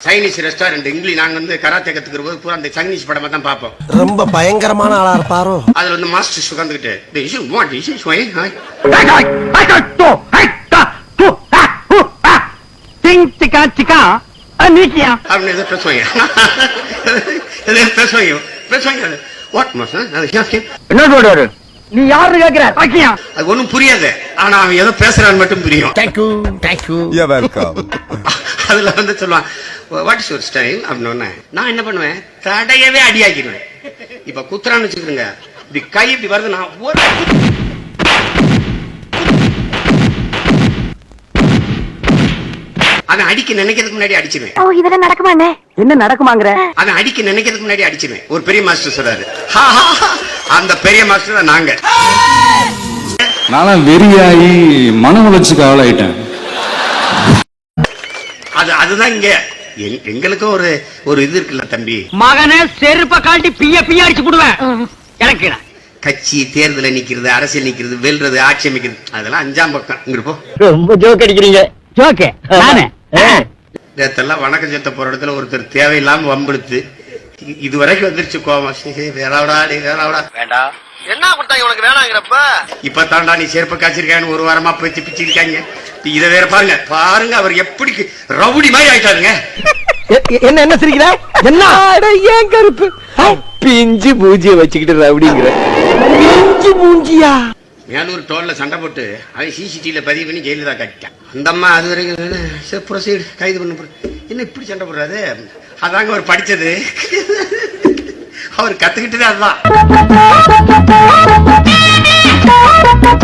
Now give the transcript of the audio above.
Chinese restaurant English நாங்க வந்து karate கத்துக்கிற போது பூரா அந்த சைனீஸ் படமா தான் பார்ப்போம். ரொம்ப பயங்கரமான ஆளா இருப்பாரோ? அதுல வந்து மாஸ்டர்ஸ் உட்காந்துக்கிட்டு பேசுவாங்க பேசுவாங்க பேசுவாங்க வாட் மாஸ்டர் நீ யாரு கேக்குற? அது ஒண்ணும் புரியாது. ஆனா அவன் ஏதோ பேசுறான்னு மட்டும் புரியும். Thank you thank you You're welcome. அதுல வந்து சொல்லுவான் வாட் இஸ் யுவர் ஸ்டைல் அப்படின்னு நான் என்ன பண்ணுவேன்? தடையவே அடியாக்கிடுவேன். இப்ப குத்துறான்னு வச்சுக்கோங்க. இப்படி கை இப்படி வருது நான் ஒரு அவன் அடிக்க நினைக்கிறதுக்கு முன்னாடி அடிச்சிருவேன். ஓ இதெல்லாம் நடக்குமாண்ணே என்ன நடக்குமாங்கிற? அவன் அடிக்க நினைக்கிறதுக்கு முன்னாடி அடிச்சிருவேன். ஒரு பெரிய மாஸ்டர் சொல்றாரு. "ஹா, ஹா, ஹா." அந்த பெரிய மாஸ்டர் தான் நாங்க. நானும் வெறியாகி மன உளைச்சுக்கு ஆளாயிட்டேன். அது அதுதான் இங்க எங்களுக்கும் ஒரு ஒரு இது இருக்குல்ல தம்பி. மகனே செருப்ப காட்டி பிய பிய அடிச்சு போடுவேன். எனக்கு கட்சி தேர்தல நிக்கிறது அரசியல் நிக்கிறது வெல்றது ஆட்சி அமைக்கிறது அதெல்லாம் அஞ்சாம் பக்கம். போ. ரொம்ப ஜோக் அடிக்கிறீங்க. ஜோக்கு நேத்தெல்லாம் வணக்கம் செத்த போற இடத்துல ஒருத்தர் தேவையில்லாம வம்பெடுத்து இது வரைக்கும் வந்துருச்சு சீ, வேணாடா நீ வேணாடா. வேண்டாம் என்ன கொடுத்தாங்க உனக்கு வேணாங்கிறப்ப? இப்ப தாண்டா நீ செருப்பு காய்ச்சிருக்கான்னு ஒரு வாரமா போய் பிச்சிருக்காங்க இத வேற பாருங்க பாருங்க அவர் எப்படி ரவுடி மாதிரி ஆயிட்டாருங்க என்ன என்ன சிரிக்கிற? என்ன? ஏன் கருப்பு? பிஞ்சு பூஜிய வச்சுக்கிட்டு ரவுடிங்கிற. பிஞ்சு மூஞ்சியா மேலூர் டோல்ல சண்டை போட்டு அவன் சிசிடிவில பதிவு பண்ணி ஜெயலலிதா காட்டிட்டான். அந்த அம்மா அது வரைக்கும் ப்ரொசீடு கைது பண்ண என்ன இப்படி சண்டை போடுறாரு? அதாங்க அவர் படிச்சது. அவர் கத்துக்கிட்டது அதுதான்.